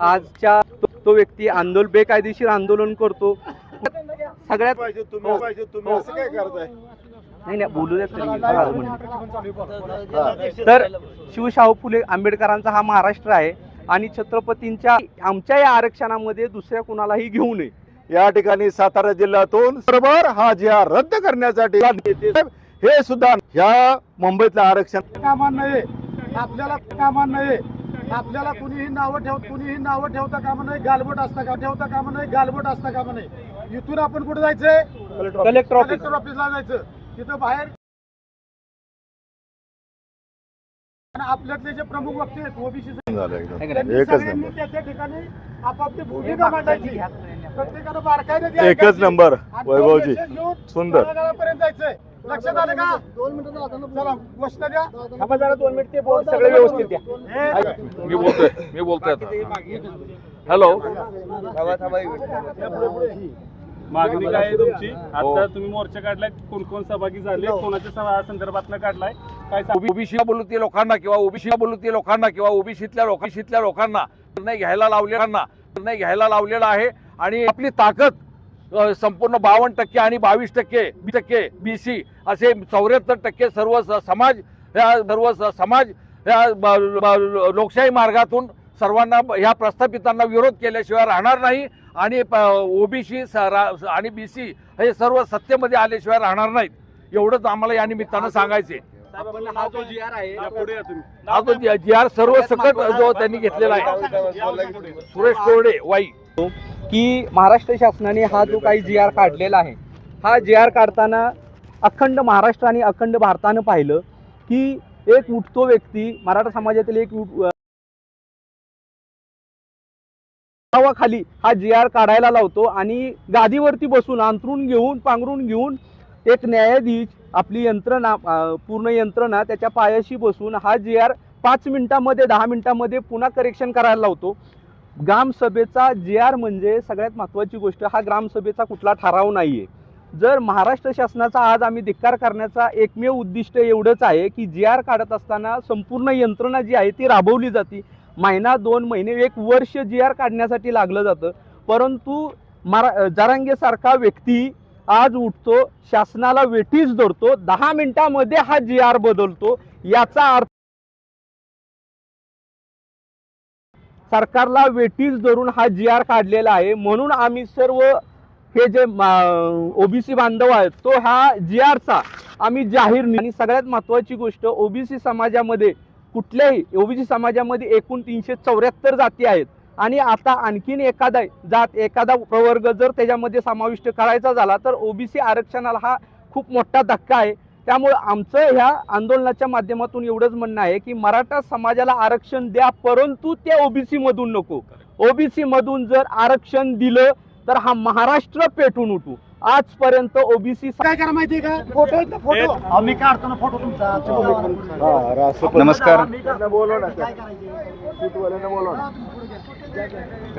आजच्या तो- तो व्यक्ती आंदोलन बेकायदेशीर आंदोलन करतो सगळ्यात पाहिजे तुम्ही हो. पाहिजे तुम्ही असं काय करताय नाही नाही बोलू देत म्हणून. तर शिवशाहू फुले आंबेडकरांचा हा महाराष्ट्र आहे आणि छत्रपतींच्या आमच्या या आरक्षणामध्ये दुसऱ्या कुणालाही घेऊ नये या ठिकाणी सातारा जिल्ह्यातून बरोबर हा जी आर रद्द करण्यासाठी हे सुद्धा ह्या मुंबईतलं आरक्षण. कामा नये आपल्याला कामा नये आपल्याला कुणीही नावं ठेवत कुणीही नावं ठेवता कामा नाही. गालबोट असता का? ठेवता कामा नाही. गालबोट असता कामा नाही. इथून आपण कुठे जायचंय? कलेक्टर कलेक्टर ऑफिसला जायचं. तिथं बाहेर आणि आपल्यातले जे प्रमुख वक्ते आहेत ओबीसी झालं एकदम. त्यांनी त्या ठिकाणी आपापली भूमिका मांडायची. प्रत्येकानं बारकाईने ती एकच. नंबर वैभवजी. सुंदर. लक्षात आलं का? दोन मिनिटं चला द्या. थांबा जरा दोन मिनिट ते बोल सगळे व्यवस्थित द्या. मी बोलतोय मी बोलतोय आता. हॅलो. मागणी काय आहे तुमची? आता तुम्ही मोर्चा काढलाय कोण कोण सहभागी झाले कोणाच्या सभा संदर्भात काढलाय? काय ओबीसी बोलू ते लोकांना किंवा ओबीसी बोलू ते लोकांना किंवा ओबीसीतल्या लोकांशीतल्या लोकांना निर्णय घ्यायला लावलेल्यांना निर्णय घ्यायला लावलेला आहे. आणि आपली ताकद संपूर्ण बावन्न टक्के आणि बावीस टक्के बी टक्के बी सी असे चौऱ्याहत्तर टक्के सर्व स- समाज या सर्व समाज या लोकशाही मार्गातून सर्वांना ह्या प्रस्थापितांना विरोध केल्याशिवाय राहणार नाही आणि ओबीसी आणि बी सी हे सर्व सत्तेमध्ये आल्याशिवाय राहणार नाहीत. एवढंच आम्हाला या निमित्तानं सांगायचे हा जो जी आर आहे. हा तो जी आर सर्व सकट जो त्यांनी घेतलेला आहे. सुरेश कोरडे वाई. की महाराष्ट्र शासनाने हा जो काही जी आर काढलेला आहे हा जी आर काढताना अखंड महाराष्ट्र आणि अखंड भारतानं पाहिलं की एक उठतो व्यक्ती मराठा समाजातील एक खाली हा जी आर काढायला लावतो आणि गादीवरती बसून अंतरून घेऊन पांघरून घेऊन एक न्यायाधीश आपली यंत्रणा पूर्ण यंत्रणा त्याच्या पायाशी बसून हा जी आर पाच मिनिटामध्ये दहा मिनिटामध्ये पुन्हा करेक्शन करायला लावतो. ग्रामसभेचा जी आर म्हणजे सगळ्यात महत्त्वाची गोष्ट हा ग्रामसभेचा कुठला ठराव नाही आहे जर महाराष्ट्र शासनाचा आज आम्ही धिक्कार करण्याचा एकमेव उद्दिष्ट एवढंच आहे की जी आर काढत असताना संपूर्ण यंत्रणा जी आहे ती राबवली जाते. महिना दोन महिने एक वर्ष जी आर काढण्यासाठी लागलं जातं. परंतु मरा जरांगेसारखा व्यक्ती आज उठतो शासनाला वेठीच धरतो दहा मिनिटामध्ये हा जी आर बदलतो याचा अर्थ सरकारला वेटीस धरून हा जी आर काढलेला आहे. म्हणून आम्ही सर्व हे जे ओबीसी बांधव आहेत तो हा जी आरचा. आम्ही जाहीर आणि सगळ्यात महत्त्वाची गोष्ट ओबीसी समाजामध्ये कुठल्याही ओबीसी समाजामध्ये एकूण तीनशे चौऱ्याहत्तर जाती आहेत. आणि आता आणखीन एखादा जात एखादा प्रवर्ग जर त्याच्यामध्ये समाविष्ट करायचा झाला तर ओबीसी आरक्षणाला हा खूप मोठा धक्का आहे. त्यामुळे आमचं ह्या आंदोलनाच्या माध्यमातून एवढंच म्हणणं आहे की मराठा समाजाला आरक्षण द्या परंतु ते ओबीसी मधून नको. ओबीसी मधून जर आरक्षण दिलं तर हा महाराष्ट्र पेटून उठू. आजपर्यंत ओबीसी काय करा माहितीये का? फोटो आहेत ना फोटो आम्ही काढतो ना फोटो तुमचा. नमस्कार.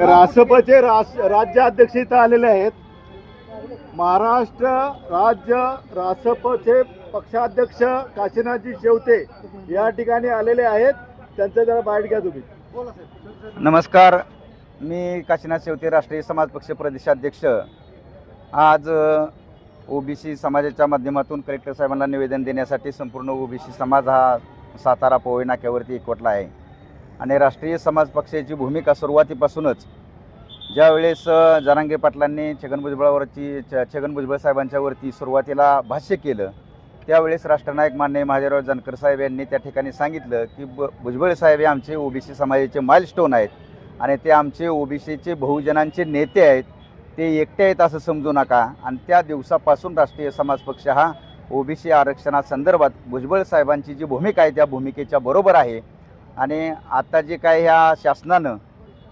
रासपचे रास- राज्याध्यक्ष इथं आलेले आहेत. महाराष्ट्र राज्य रासपचे पक्षाध्यक्ष काशीनाथजी शेवते या ठिकाणी आलेले आहेत. त्यांचं जरा बाईट घ्या तुम्ही. नमस्कार. मी काशीनाथ शेवते राष्ट्रीय समाज पक्ष प्रदेशाध्यक्ष. आज ओबीसी समाजाच्या माध्यमातून कलेक्टर साहेबांना निवेदन देण्यासाठी संपूर्ण ओबीसी समाज हा सातारा पोवई नाक्यावरती एकवटला आहे. आणि राष्ट्रीय समाज पक्षाची भूमिका सुरुवातीपासूनच ज्यावेळेस अ, जरांगे पाटलांनी छगन भुजबळावरची छ छगन भुजबळ साहेबांच्यावरती सुरुवातीला भाष्य केलं त्यावेळेस राष्ट्रनायक मान्य महादेवराव जानकर साहेब यांनी त्या ठिकाणी सांगितलं की ब भुजबळ साहेब हे आमचे ओबीसी समाजाचे माइलस्टोन आहेत आणि ते आमचे ओबीसीचे बहुजनांचे नेते आहेत ते एकटे आहेत असं समजू नका. आणि त्या दिवसापासून राष्ट्रीय समाज पक्ष हा ओबीसी आरक्षणासंदर्भात भुजबळ साहेबांची जी भूमिका आहे त्या भूमिकेच्या बरोबर आहे. आणि आता जे काय ह्या शासनानं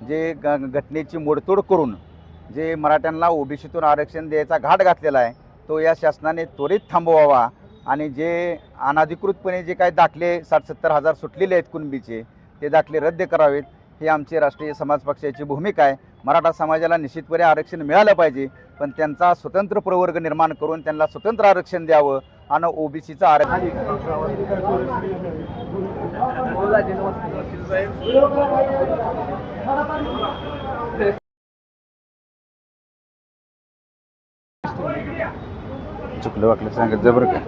जे ग घटनेची मोडतोड करून जे मराठ्यांना ओबीसीतून आरक्षण द्यायचा घाट घातलेला आहे तो या शासनाने त्वरित थांबवावा आणि जे अनाधिकृतपणे जे काही दाखले साठ सत्तर हजार सुटलेले आहेत कुणबीचे ते दाखले रद्द करावेत. ही आमची राष्ट्रीय समाज पक्षाची भूमिका आहे. मराठा समाजाला निश्चितपणे आरक्षण मिळालं पाहिजे पण त्यांचा स्वतंत्र प्रवर्ग निर्माण करून त्यांना स्वतंत्र आरक्षण द्यावं आणि ओबीसीचं आरक्षण नक्कीच जाईल चुकलं वाकलं सांगत जबर का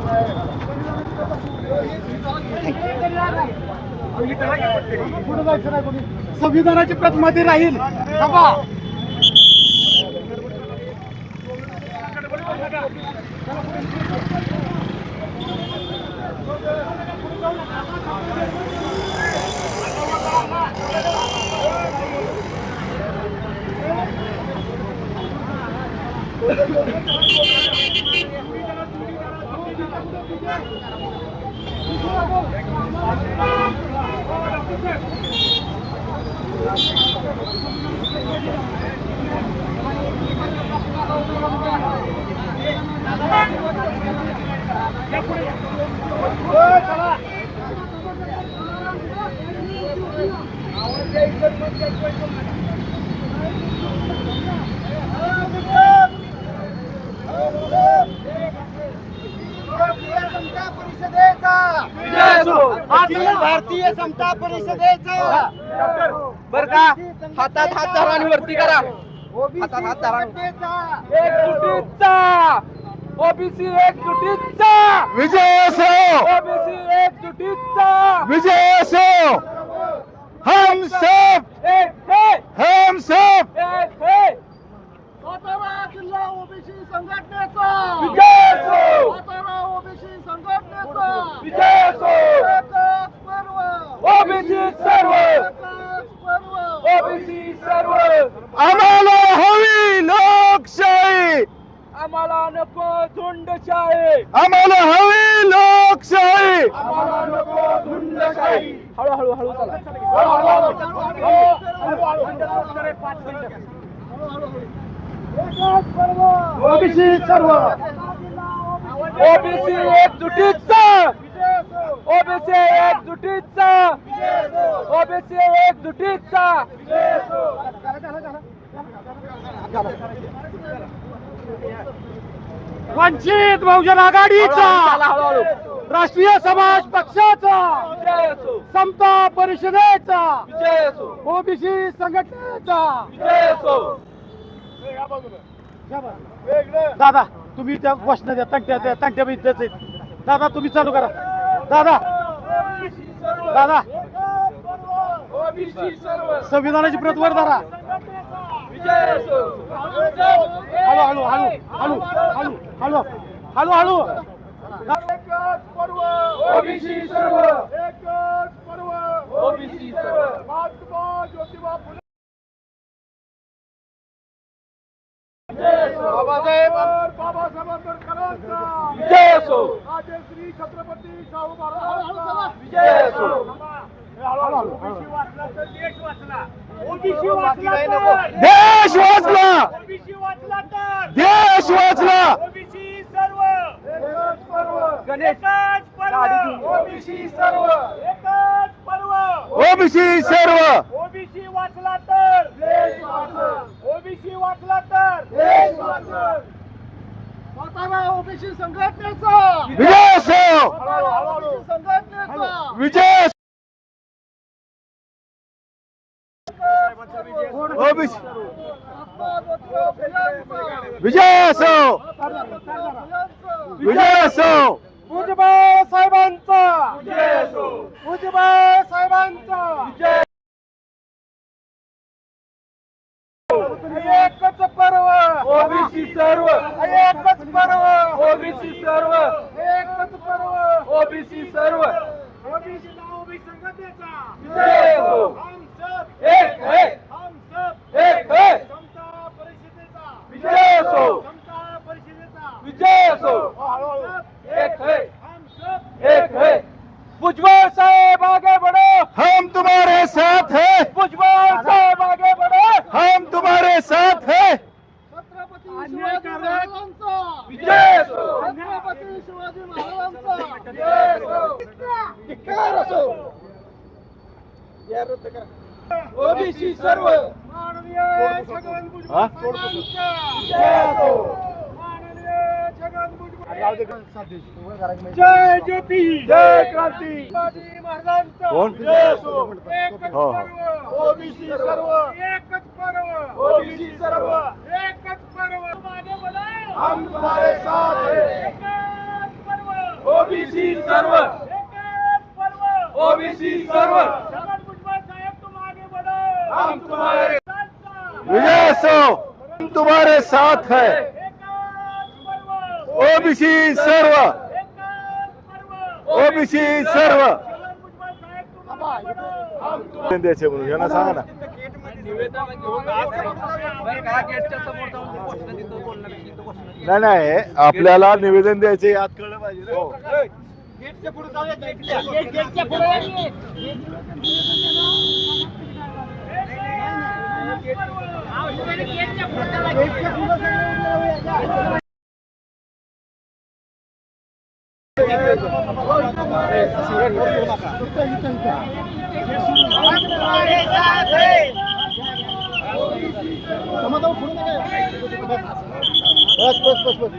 साहेब संविधानाची प्रतमध्ये राहील. बाबा भारतीय समता परिषदेचा. बर का? हातात हात धरा आणि वरती करा. हातात हात धरा. एकजुटीचा. ओबीसी एकजुटीचा. विजय असो. ओबीसी एकजुटीचा. विजय असो. हम सब. एक हे हम सब. एक हे सातारा जिल्हा ओबीसी संघटनेचा विजय असो सातारा ओबीसी संघटनेचा विजय असो एकच पर्व ओबीसी सर्व एकच पर्व ओबीसी सर्व आम्हाला हवी लोकशाही आम्हाला नको झुंडशाही आम्हाला हवी लोकशाही आम्हाला नको झुंडशाही हळूहळू हळू चला ओबीसी सर्व. ओबीसी एकजुटीचा. ओबीसी एकजुटीचा. ओबीसी एकजुटीचा. वंचित बहुजन आघाडीचा. हळूहळू राष्ट्रीय समाज पक्षाचा समता परिषदेचा ओबीसी संघटनेचा. दादा तुम्ही त्या घोषणा द्या तंट्या द्या तंट्या विद्याच आहेत. दादा तुम्ही चालू करा. दादा. दादा. संविधानाची प्रत वर धरा. असो हळू हळू हळू हळू हळू हळू हळू. हळू ओबीसी सर्व. एकच पर्व. ओबीसी सर्व. महात्मा ज्योतिबा फुले. बाबासाहेब बाबासाहेब आंबेडकरांचा. विजय असो राजे श्री छत्रपती शाहू महाराजांचा. विजय असो देश वाचला. देश वाचला. एकच पर्व गणेश गाडी घेऊन. ओबीसी सर्व. एकच पर्व. ओबीसी सर्व. ओबीसी वाचला तर. देश वाचल. ओबीसी वाचला तर. देश वाचल. सातारा ओबीसी संघटनेचा. विजय असो ओबीसी संघटनेचा. विजय ओबीसी. विजय असो विजय So महाराजांचा। कोण? असो. एकच हो, हो. पर्व। ओबीसी सर्व। एकच पर्व। ओबीसी सर्व। एकच पर्व। मागे बोला। हम तुम्हारे साथ है। एकच पर्व। ओबीसी सर्व। एकच पर्व। ओबीसी सर्व। छगन भुजबळ साहेब तुम आगे बढ़ो हम तुम्हारे विजय असो हम तुम्हारे साथ है। एकच पर्व। ओबीसी सर्व। ओबीसी सर्व द्यायचे म्हणून यांना सांगा ना नाही नाही आपल्याला निवेदन द्यायचे यात कळलं पाहिजे ना. बस बस बस बस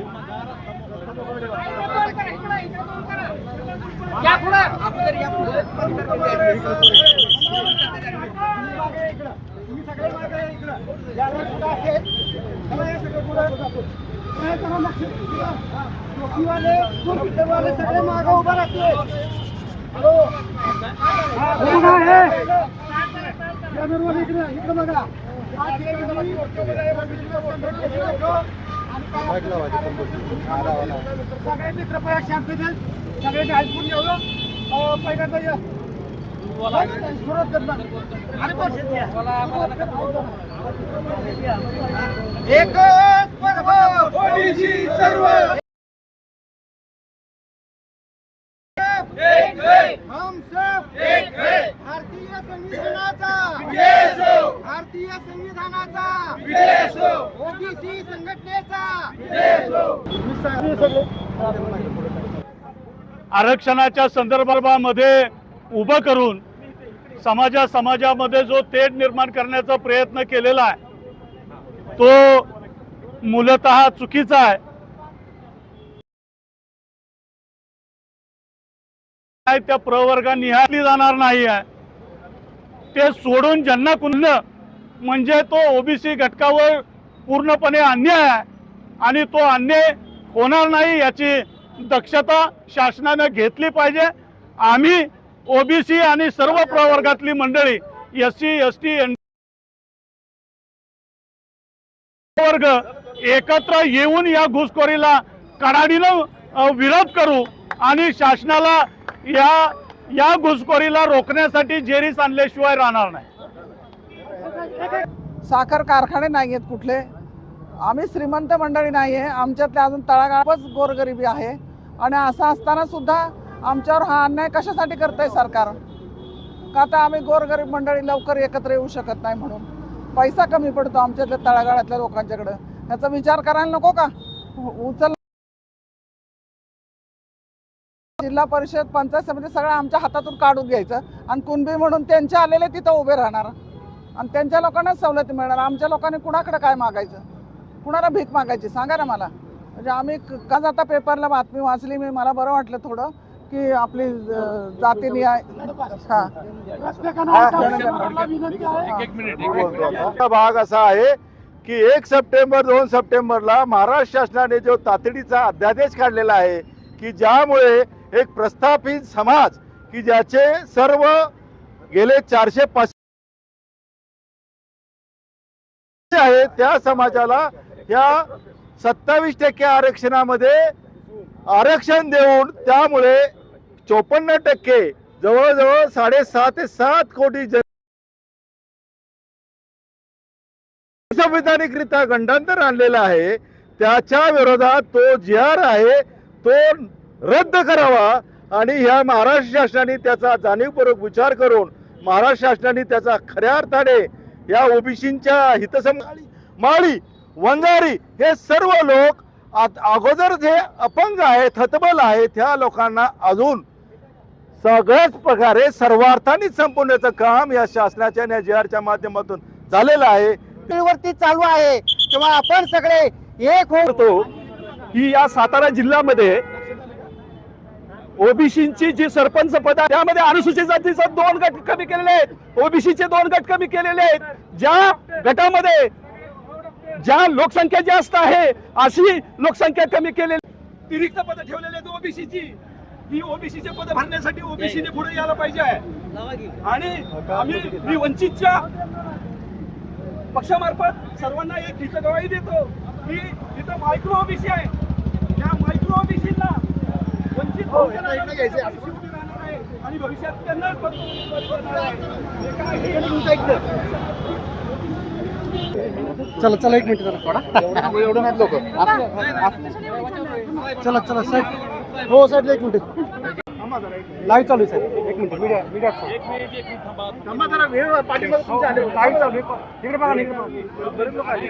सगळे मागे उभा राहते सगळे सगळे सगळ्यांनी कृपया शांत कर ना. आणि बस. एकच पर्व सर्व हम सब एक है भारतीय संविधानाचा. भारतीय संविधानाचा. ओबीसी संघटनेचा. आरक्षणाच्या संदर्भामध्ये उभं करून समाजा समाजामध्ये जो तेढ निर्माण करण्याचा प्रयत्न केलेला आहे तो मूलत चुकीचा आहे आहे त्या प्रवर्गा निहाळली जाणार नाही आहे. ते सोडून ज्यांना कुण म्हणजे तो ओबीसी घटकावर पूर्णपणे अन्याय आहे. आणि तो अन्याय होणार नाही याची दक्षता शासनानं घेतली पाहिजे. आम्ही ओबीसी आणि सर्व प्रवर्गातली मंडळी S C S T N वर्ग एकत्र येऊन या घुसखोरीला कडाडीनं विरोध करू आणि शासनाला या या घुसखोरीला रोखण्यासाठी जेरीस आणल्याशिवाय राहणार नाही. साखर कारखाने नाही आहेत कुठले. आम्ही श्रीमंत मंडळी नाही आहे. आमच्यातल्या अजून तळागाळातच गोरगरिबी आहे. आणि असं असताना सुद्धा आमच्यावर हा अन्याय कशासाठी करत आहे सरकार? का तर आम्ही गोरगरीब मंडळी लवकर एकत्र येऊ शकत नाही म्हणून? पैसा कमी पडतो आमच्यातल्या तळागाळातल्या लोकांच्याकडं. ह्याचा विचार करायला नको का? उचल जिल्हा परिषद पंचायत समिती सगळं आमच्या हातातून काढून घ्यायचं आणि कुणबी म्हणून त्यांचे आलेले तिथं उभे राहणार. आणि त्यांच्या लोकांनाच सवलती मिळणार. आमच्या लोकांनी कुणाकडे काय मागायचं? कुणाला भीक मागायची? सांगा ना मला. म्हणजे आम्ही क- जाता पेपरला बातमी वाचली मी? मला बरं वाटलं थोडं की आपली अं, जाती न्याय हा. प्रत्येकानं आता सरकारला विनंती आहे हा भाग असा आहे की एक सप्टेंबर दोन सप्टेंबरला महाराष्ट्र शासनाने जो तातडीचा अध्यादेश काढलेला आहे की ज्यामुळे एक प्रस्थापित समाज की ज्याचे सर्व गेले चारशे पाचशे आहे त्या समाजाला या सत्तावीस टक्के आरक्षणामध्ये आरक्षण देऊन त्यामुळे चोपन्न टक्के जवळजवळ साडेसहा ते सात कोटी जन संविधानिकरित्या गंडांतर आणलेला आहे. त्याच्या विरोधात तो जी आर आहे तो रद्द करावा आणि ह्या महाराष्ट्र शासनाने त्याचा जाणीवपूर्वक विचार करून महाराष्ट्र शासनाने त्याचा खऱ्या अर्थाने या ओबीसींच्या हितसम माळी वंजारी हे सर्व लोक अगोदर जे अपंग आहेत हतबल आहेत त्या लोकांना अजून सगळ्याच प्रकारे सर्वार्थाने संपवण्याचं काम या शासनाच्या आणि जी आरच्या माध्यमातून झालेलं आहे. वरती चालू आहे. तेव्हा आपण सगळे एक करतो की या सातारा जिल्ह्यामध्ये ओबीसीची जी सरपंच पद आहे त्यामध्ये अनुसूचित जातीचा दोन गट कमी केलेले आहेत. ओबीसीचे दोन गट कमी केलेले आहेत. ज्या गटामध्ये ज्या लोकसंख्या जास्त आहे अशी लोकसंख्या कमी केलेली अतिरिक्त रिक्त पद ठेवलेली आहेत ओबीसीची. ही ओबीसीचे पद भरण्यासाठी ओबीसीने पुढे यायला पाहिजे आणि आम्ही मी वंचितच्या पक्षामार्फत सर्वांना एक हित गवाही देतो की इथं मायक्रो ओबीसी आहे. त्या मायक्रो ओबीसीला वंचित बहुजन आघाडी उभी राहणार आहे आणि भविष्यात त्यांनाच पद करणार आहे. हे हे चला चला एक मिनिट जरा थोडा एवढं नाही लोक. चला चला साहेब. हो साहेब एक मिनिट. लाईव्ह चालू आहे साहेब. एक मिनिट मीडिया मीडिया थांबा. जरा वेळ पाठीमागे तुमच्या आले लाईव्ह चालू आहे. इकडे बघा ना, इकडे बरेच लोक आले.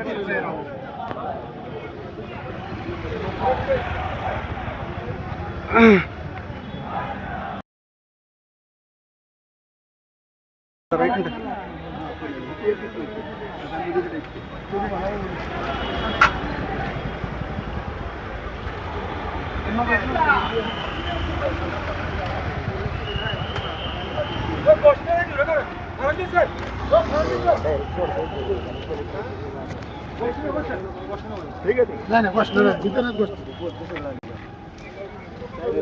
जरा एक मिनिट नाही नाही गोष्ट नाही तिथं नाही गोष्ट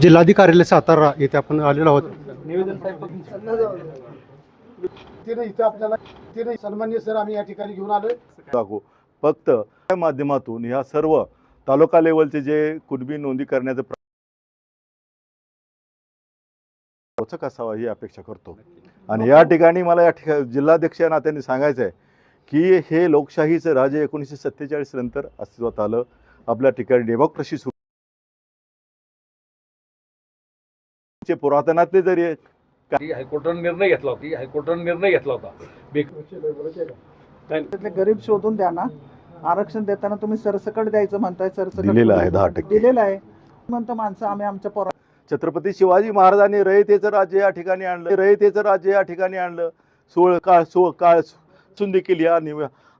ठेवा जिल्हाधिकार्यालय सातारा येथे आपण आलेलो आहोत. तिने इथं आपल्याला तिने सन्मान्य सर आम्ही या ठिकाणी घेऊन आलोय. दाखवू. फक्त त्या माध्यमातून ह्या सर्व तालुका लेवलचे जे कुणबी नोंदी करण्याचं रोचक असावा ही अपेक्षा करतो. आणि या ठिकाणी मला या ठिकाणी जिल्हाध्यक्ष या नात्याने सांगायचं आहे की हे लोकशाहीचं राज्य एकोणीसशे सत्तेचाळीस नंतर अस्तित्वात आलं. आपल्या ठिकाणी डेमोक्रेसी सुरू चे पुरातनातले जरी हायकोर्टाने निर्णय घेतला होता हायकोर्टाने निर्णय घेतला होता. गरीब शोधून द्या ना. आरक्षण देताना तुम्ही सरसकट द्यायचं म्हणताय सरसकट दिलेलं आहे दहा टक्के. दिलेलं आहे. म्हणतो माणसं आम्ही आमच्या पोरा छत्रपती शिवाजी महाराजांनी रयतेचं राज्य या ठिकाणी आणलं. रयतेचं राज्य या ठिकाणी आणलं. सोळ काळ सोळ काळ चुंदी केली आणि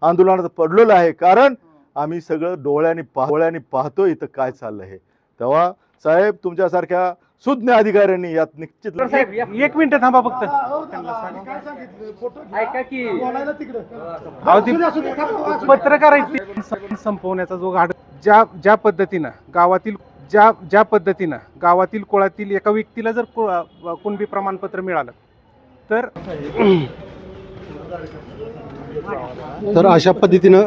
आंदोलनात पडलेलं आहे. कारण आम्ही सगळं डोळ्यांनी पा डोळ्यांनी पाहतो इथं काय चाललं आहे तेव्हा साहेब तुमच्यासारख्या सुज्ञ अधिकाऱ्यांनी यात निश्चित एक मिनिट थांबा फक्त. काय सांगितलं? फोटो ऐका की अहो, ते. पत्रकारांची संपवण्याचा जो गाड ज्या ज्या पद्धतीनं गावातील ज्या ज्या पद्धतीनं गावातील कुळातील एका व्यक्तीला जर कु- कुणबी प्रमाणपत्र मिळालं तर तर अशा पद्धतीनं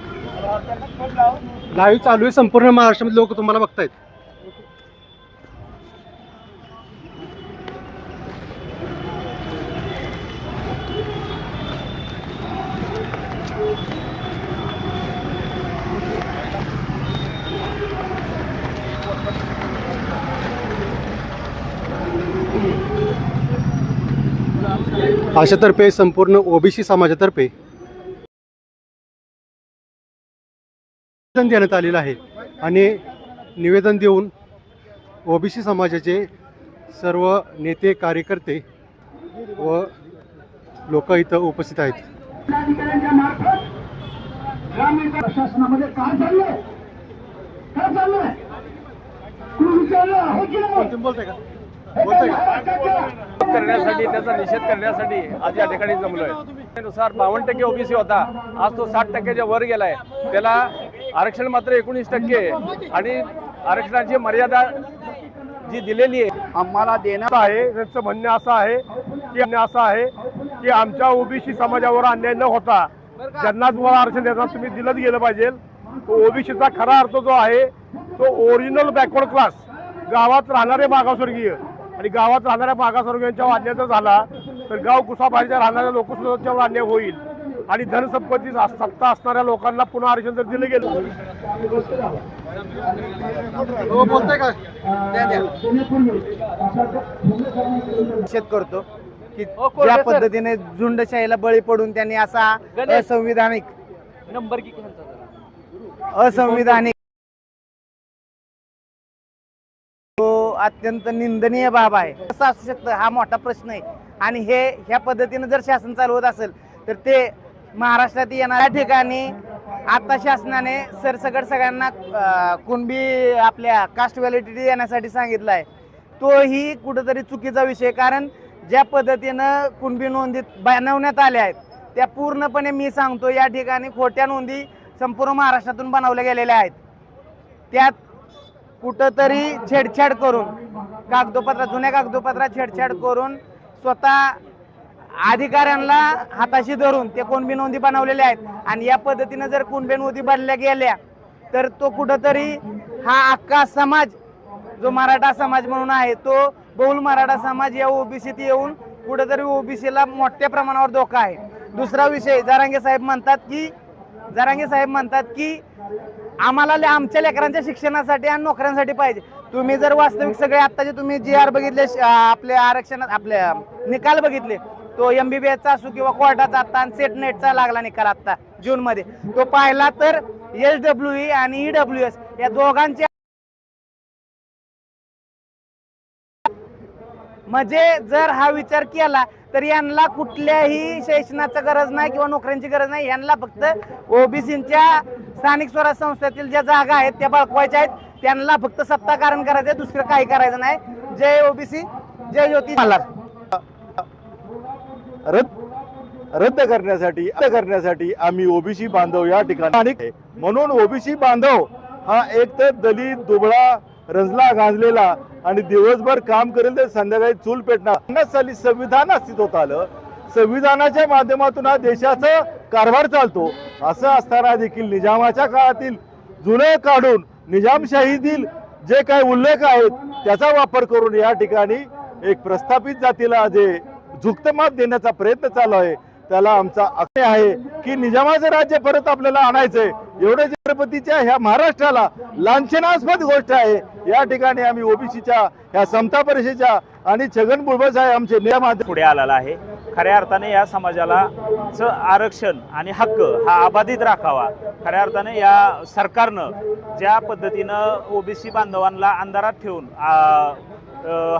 लाईव्ह चालू आहे संपूर्ण महाराष्ट्रामध्ये लोक तुम्हाला बघतायत. अशातर्फे संपूर्ण ओबीसी समाजातर्फे निवेदन देण्यात आलेलं आहे. आणि निवेदन देऊन ओबीसी समाजाचे सर्व नेते कार्यकर्ते व लोक इथं उपस्थित आहेत. प्रशासनामध्ये काय चाललंय? काय चाललंय? करण्यासाठी त्याचा निषेध करण्यासाठी आज या ठिकाणी जमलोय. नुसार बावन्न टक्के ओबीसी होता. आज तो साठ टक्क्याच्या वर गेलाय. त्याला आरक्षण मात्र एकोणीस टक्के आणि आरक्षणाची मर्यादा जी दिलेली आहे आम्हाला देणार आहे. त्यांचं म्हणणं असं आहे की असं आहे की आमच्या ओबीसी समाजावर अन्याय न होता ज्यांना तुम्हाला आरक्षण देणार तुम्ही दिलंच गेलं पाहिजे. तो ओबीसीचा खरा अर्थ जो आहे तो ओरिजिनल बॅकवर्ड क्लास गावात राहणारे मागासवर्गीय. आणि गावात राहणाऱ्या मागासवर्गीयांच्या अन्याय जर झाला तर गाव कुसाबाहेरच्या राहणाऱ्या लोकसुद्धा अन्याय होईल. आणि धनसंपत्ती सत्ता असणाऱ्या लोकांना पुन्हा आरक्षण जर दिलं गेलं. हो बोलताय का? निषेध करतो की ज्या पद्धतीने झुंडशाहीला बळी पडून त्यांनी असा असंविधानिक नंबर की असंविधानिक तो अत्यंत निंदनीय बाब आहे. कसं असू शकतं हा मोठा प्रश्न आहे. आणि हे ह्या पद्धतीने जर शासन चालवत असेल तर ते महाराष्ट्रात येणाऱ्या ठिकाणी आता शासनाने सरसकट सगळ्यांना कुणबी आपल्या कास्ट व्हॅलिडिटी देण्यासाठी सांगितलं आहे. तोही कुठंतरी चुकीचा विषय कारण ज्या पद्धतीनं कुणबी नोंदीत बनवण्यात आल्या आहेत त्या पूर्णपणे मी सांगतो या ठिकाणी खोट्या नोंदी संपूर्ण महाराष्ट्रातून बनवल्या गेलेल्या आहेत. त्यात कुठंतरी छेडछाड करून कागदोपत्र जुन्या कागदोपत्रात छेडछाड करून स्वतः अधिकाऱ्यांना हाताशी धरून ते कोणबी नोंदी बनवलेल्या आहेत. आणि या पद्धतीनं जर कोणबे नोंदी बनल्या गेल्या तर तो कुठंतरी हा अख्खा समाज जो मराठा समाज म्हणून आहे तो बहुल मराठा समाज या ओबीसीत येऊन कुठंतरी ओबीसीला मोठ्या प्रमाणावर धोका आहे. दुसरा विषय जरांगे साहेब म्हणतात की जरांगे साहेब म्हणतात की आम्हाला ले- आमच्या लेकरांच्या शिक्षणासाठी आणि नोकऱ्यांसाठी पाहिजे. तुम्ही जर वास्तविक सगळे आत्ताचे तुम्ही जी आर बघितले आपल्या आरक्षणात आपल्या निकाल बघितले तो एमबीबीएसचा असू किंवा कोर्टाचा आता आणि सेट नेटचा लागला निकाल आता जून मध्ये. तो पाहिला तर एस डब्ल्यू ई आणि ईडब्ल्यू एस या दोघांच्या म्हणजे जर हा विचार केला तर यांना कुठल्याही शैक्षणाची गरज नाही किंवा नोकऱ्यांची गरज नाही. यांना फक्त ओबीसीच्या स्थानिक स्वराज संस्थेतील ज्या जागा आहेत त्या बळकवायच्या आहेत. त्यांना फक्त सत्ताकारण करायचं दुसरं काही करायचं नाही. जय ओबीसी जय ज्योती. मल्हार रद्द रद्द करण्यासाठी रद्द करण्यासाठी आम्ही ओबीसी बांधव या ठिकाणी आणि म्हणून ओबीसी बांधव हा एक तर दलित दुबळा रंजला गांजलेला आणि दिवसभर काम करेल तर संध्याकाळी चूल पेटणार. पन्नास साली संविधान अस्तित्वात आलं. संविधानाच्या माध्यमातून हा देशाचा कारभार चालतो. असं असताना देखील निजामाच्या काळातील जुने काढून निजामशाहीतील जे काही उल्लेख आहेत त्याचा वापर करून या ठिकाणी एक प्रस्थापित जातीला जे झुकतं माप देण्याचा प्रयत्न चालू आहे. त्याला आमचा आग्रह आहे की निजामाचं राज्य परत आपल्याला आणायचंय. एवढे छत्रपतीच्या ह्या महाराष्ट्राला लांछनास्पद गोष्ट आहे. या ठिकाणी आम्ही ओबीसीच्या ह्या समता परिषदेच्या आणि छगन बुलबुल आहे आमचे नियमात पुढे आलेला आहे. खऱ्या अर्थाने या समाजाला च आरक्षण आणि हक्क हा अबाधित राखावा. खऱ्या अर्थाने या सरकारनं ज्या पद्धतीनं ओबीसी बांधवांना अंधारात ठेवून आ,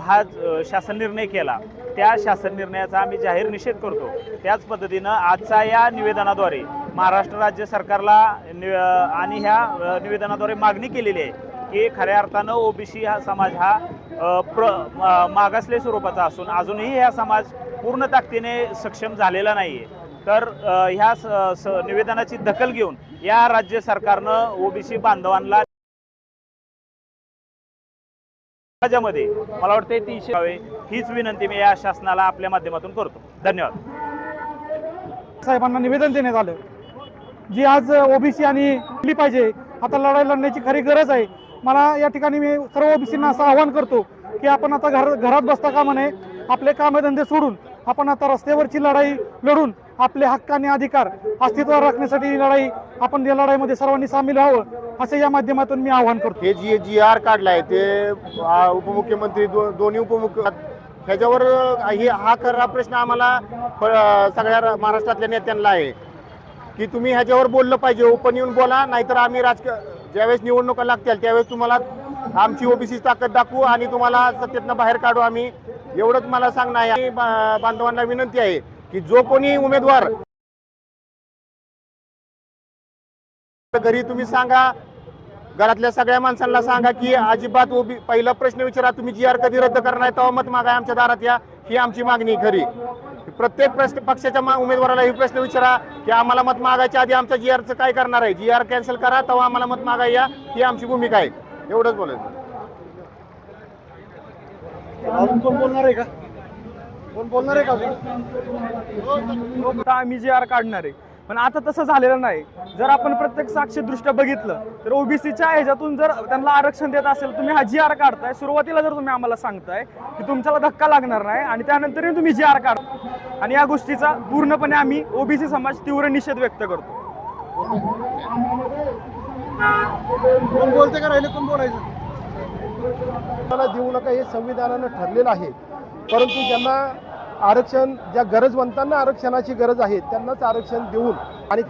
हा शासन निर्णय केला. त्या शासन निर्णयाचा आम्ही जाहीर निषेध करतो. त्याच पद्धतीनं आजचा या निवेदनाद्वारे महाराष्ट्र राज्य सरकारला नि- आणि ह्या निवेदनाद्वारे मागणी केलेली आहे की खऱ्या अर्थानं ओबीसी हा समाज हा प्र मागासले स्वरूपाचा असून अजूनही हा समाज पूर्ण ताकदीने सक्षम झालेला नाही आहे तर ह्या स- स- निवेदनाची दखल घेऊन या राज्य सरकारनं ओबीसी बांधवांना समाजामध्ये मला वाटतं तीनशे व्हावे हीच विनंती मी या शासनाला आपल्या माध्यमातून करतो. धन्यवाद. साहेबांना निवेदन देण्यात आलं. जी आज ओबीसी आणि दिली पाहिजे आता लढाई लढण्याची खरी गरज आहे. मला या ठिकाणी मी सर्व ओबीसींना असं आवाहन करतो की आपण आता घर घरात बसता कामा नये. आपले कामधंदे सोडून आपण आता रस्त्यावरची लढाई लढून आपले हक्क आणि अधिकार अस्तित्वात राखण्यासाठी ही लढाई आपण या लढाईमध्ये सर्वांनी सामील व्हावं असं या माध्यमातून मी आवाहन करतो. हे जी जी आर काढलाय ते उपमुख्यमंत्री दो, दोन्ही उपमुख्य ह्याच्यावर ही हा खरा प्रश्न आम्हाला सगळ्या महाराष्ट्रातल्या नेत्यांना आहे. की तुम्ही ह्याच्यावर बोललं पाहिजे ओपन येऊन बोला नाहीतर आम्ही राजकीय ज्यावेळेस निवडणुका लागतील त्यावेळेस तुम्हाला आमची ओबीसी ताकद दाखवू आणि तुम्हाला सत्तेतनं बाहेर काढू आम्ही. एवढंच मला सांगणं आहे. बांधवांना विनंती आहे की जो कोणी उमेदवार घरी तुम्ही सांगा घरातल्या सगळ्या माणसांना सांगा की अजिबात ओबी पहिला प्रश्न विचारा तुम्ही जी आर कधी रद्द करणार आहे? तेव्हा मत मागा आमच्या दारात या. ही आमची मागणी आहे खरी. प्रत्येक प्रश्न पक्षाच्या उमेदवाराला ही प्रश्न विचारा की आम्हाला मत मागायच्या आधी आमच्या जी आरचं काय करणार आहे? जी आर कॅन्सल करा तेव्हा आम्हाला मत मागाय या. ही आमची भूमिका आहे. एवढंच बोलायचं. अजून कोण बोलणार आहे का? कोण बोलणार आहे का आम्ही जे आर काढणार आहे. पण आता तसं झालेलं नाही. जर आपण प्रत्येक साक्षीदृष्ट्या बघितलं तर ओबीसीच्या ह्याच्यातून जर त्यांना आरक्षण देत असेल तुम्ही हा जी आर काढताय. सुरुवातीला जर तुम्ही आम्हाला सांगताय की तुमच्याला धक्का लागणार नाही आणि त्यानंतरही तुम्ही जी आर काढ आणि या गोष्टीचा पूर्णपणे आम्ही ओबीसी समाज तीव्र निषेध व्यक्त करतो. कोण बोलते का राहिले कोण बोलायचं? मला देऊ नका हे संविधानानं ठरलेलं आहे. परंतु ज्यांना आरक्षण ज्या गरजवंतांना आरक्षणाची गरज आहे त्यांनाच आरक्षण देऊन आणि